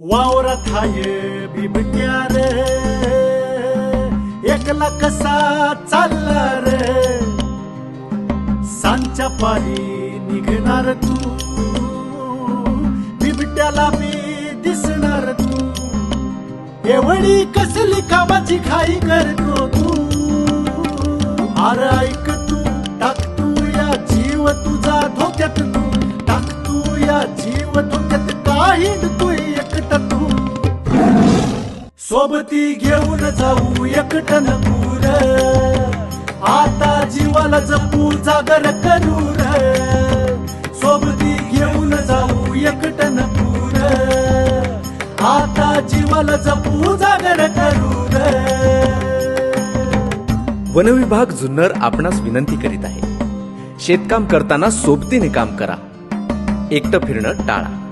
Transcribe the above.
वावरात हाय बिबट्या रे एकला कसा चालला रे. सांच्या पारी निघणार तू. बिबट्याला मी दिसणार तू. एवढी कसली कामाची खाई करतो तू? अरे ऐक तू टाक तू या जीव तुझा धोक्यात तू. टाक तू या जीव धोक्यात काही सोबती घेऊन जाऊ एकटन पूर. आता जीवाला जपू जागर करूर. र सोबती घेऊन जाऊ एकटन पूर. आता जीवाला जपू जागर करूर. र वनविभाग जुन्नर आपणास विनंती करीत आहे. शेतकाम करताना सोबतीने काम करा. एकटं फिरणं टाळा.